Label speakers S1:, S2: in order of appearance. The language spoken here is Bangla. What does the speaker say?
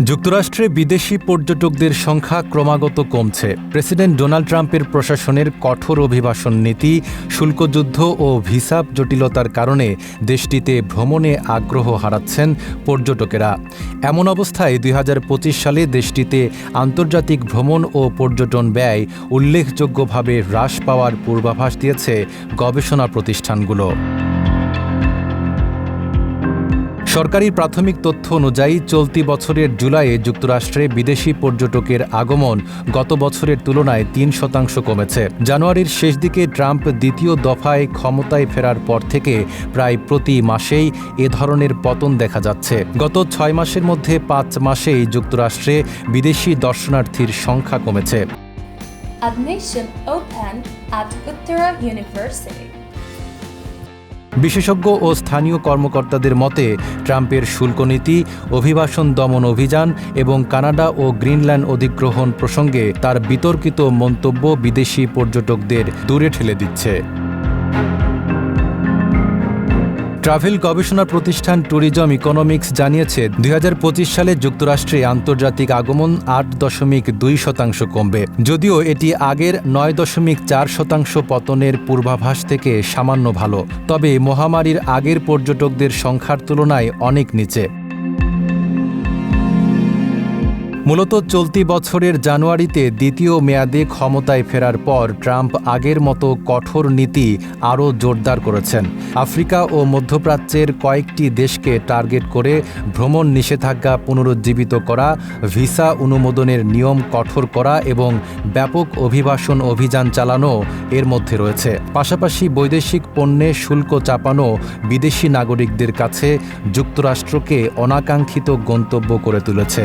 S1: যুক্তরাষ্ট্রে বিদেশি পর্যটকদের সংখ্যা ক্রমাগত কমছে। প্রেসিডেন্ট ডোনাল্ড ট্রাম্পের প্রশাসনের কঠোর অভিবাসন নীতি, শুল্কযুদ্ধ ও ভিসা জটিলতার কারণে দেশটিতে ভ্রমণে আগ্রহ হারাচ্ছেন পর্যটকেরা। এমন অবস্থায় দুই হাজার পঁচিশ সালে দেশটিতে আন্তর্জাতিক ভ্রমণ ও পর্যটন ব্যয় উল্লেখযোগ্যভাবে হ্রাস পাওয়ার পূর্বাভাস দিয়েছে গবেষণা প্রতিষ্ঠানগুলো। সরকারি প্রাথমিক তথ্য অনুযায়ী চলতি বছরের জুলাইয়ে যুক্তরাষ্ট্রে বিদেশি পর্যটকের আগমন গত বছরের তুলনায় তিন শতাংশ কমেছে। জানুয়ারির শেষ দিকে ট্রাম্প দ্বিতীয় দফায় ক্ষমতায় ফেরার পর থেকে প্রায় প্রতি মাসেই এ ধরনের পতন দেখা যাচ্ছে। গত ছয় মাসের মধ্যে পাঁচ মাসেই যুক্তরাষ্ট্রে বিদেশি দর্শনার্থীর সংখ্যা কমেছে।
S2: Admission open at Uttara University.
S1: বিশেষজ্ঞ ও স্থানীয় কর্মকর্তাদের মতে, ট্রাম্পের শুল্কনীতি অভিবাসন দমন অভিযান এবং কানাডা ও গ্রিনল্যান্ড অধিগ্রহণ প্রসঙ্গে তার বিতর্কিত মন্তব্য বিদেশি পর্যটকদের দূরে ঠেলে দিচ্ছে। ট্রাভেল গবেষণা প্রতিষ্ঠান ট্যুরিজম ইকোনমিক্স জানিয়েছে, দুই হাজার পঁচিশ সালে যুক্তরাষ্ট্রে আন্তর্জাতিক আগমন আট দশমিক দুই শতাংশ কমবে। যদিও এটি আগের নয় দশমিক চার শতাংশ পতনের পূর্বাভাস থেকে সামান্য ভালো। তবে মহামারীর আগের পর্যটকদের সংখ্যার তুলনায় অনেক নিচে। মূলত চলতি বছরের জানুয়ারিতে দ্বিতীয় মেয়াদে ক্ষমতায় ফেরার পর ট্রাম্প আগের মতো কঠোর নীতি আরও জোরদার করেছেন। আফ্রিকা ও মধ্যপ্রাচ্যের কয়েকটি দেশকে টার্গেট করে ভ্রমণ নিষেধাজ্ঞা পুনরুজ্জীবিত করা, ভিসা অনুমোদনের নিয়ম কঠোর করা এবং ব্যাপক অভিবাসন অভিযান চালানো এর মধ্যে রয়েছে। পাশাপাশি বৈদেশিক পণ্যে শুল্ক চাপানো বিদেশি নাগরিকদের কাছে যুক্তরাষ্ট্রকে অনাকাঙ্ক্ষিত গন্তব্য করে তুলেছে।